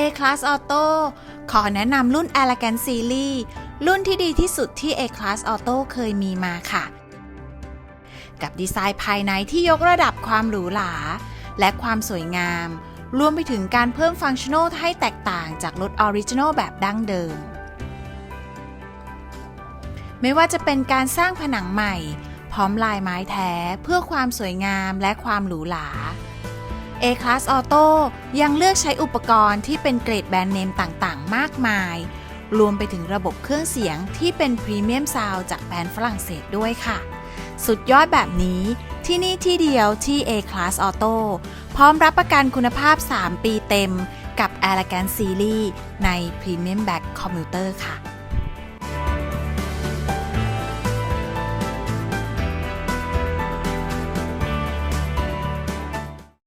A-Class Auto ขอแนะนำรุ่น Elegant Series รุ่นที่ดีที่สุดที่ A-Class Auto เคยมีมาค่ะ กับดีไซน์ภายในที่ยกระดับความหรูหรา และความสวยงาม รวมไปถึงการเพิ่มฟังชั่นอลให้แตกต่างจากรถออริจินอลแบบดั้งเดิม ไม่ว่าจะเป็นการสร้างผนังใหม่ พร้อมลายไม้แท้เพื่อความสวยงามและความหรูหรา A-Class Auto ยังเลือกใช้อุปกรณ์ที่เป็นเกรดแบรนด์เนมต่างๆ มากมาย รวมไปถึงระบบเครื่องเสียงที่เป็นพรีเมียมซาวจากแบรนด์ฝรั่งเศสด้วยค่ะ สุดยอดแบบนี้ที่นี่ที่เดียวที่ A-Class Auto พร้อมรับประกันคุณภาพ 3 ปีเต็มกับ Elegant Series ใน Premium Back Commuter ค่ะ